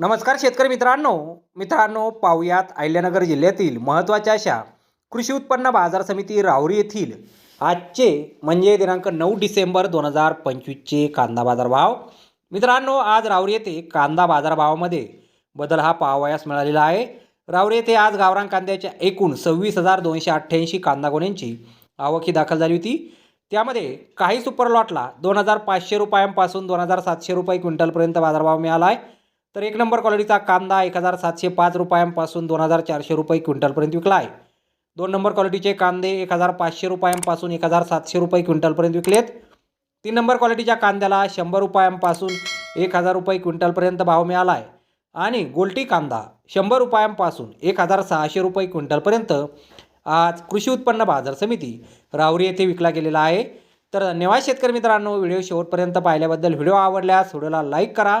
नमस्कार शेतकरी मित्रांनो. मित्रांनो पाहुयात अहिल्यानगर जिल्ह्यातील महत्त्वाच्या अशा कृषी उत्पन्न बाजार समिती राहुरी येथील आजचे म्हणजे दिनांक नऊ डिसेंबर दोन हजार पंचवीसचे कांदा बाजारभाव. मित्रांनो आज राहुरी येथे कांदा बाजारभावामध्ये बदल हा पाहावयास मिळालेला आहे. राहुरी येथे आज गावरान कांद्याच्या एकूण सव्वीस हजार दोनशे अठ्ठ्याऐंशी कांदा गोण्यांची आवक ही दाखल झाली होती. त्यामध्ये काही सुपर लॉटला दोन हजार पाचशे रुपयांपासून दोन हजार सातशे रुपये क्विंटलपर्यंत बाजारभाव मिळाला आहे. तर एक नंबर क्वालिटीचा कांदा एक हजार सातशे पाच रुपयांपासून दोन हजार चारशे रुपये क्विंटलपर्यंत विकला आहे. दोन नंबर क्वालिटीचे कांदे एक हजार पाचशे रुपयांपासून एक हजार सातशे रुपये क्विंटलपर्यंत विकलेत. तीन नंबर क्वालिटीच्या कांद्याला शंभर रुपयांपासून एक हजार रुपये क्विंटलपर्यंत भाव मिळाला आहे. आणि गोल्टी कांदा शंभर रुपयांपासून एक हजार सहाशे रुपये क्विंटलपर्यंत आज कृषी उत्पन्न बाजार समिती राहुरी येथे विकला गेलेला आहे. तर धन्यवाद शेतकरी मित्रांनो व्हिडिओ शेवटपर्यंत पाहिल्याबद्दल व्हिडिओ आवडल्यास व्हिडिओला लाईक करा.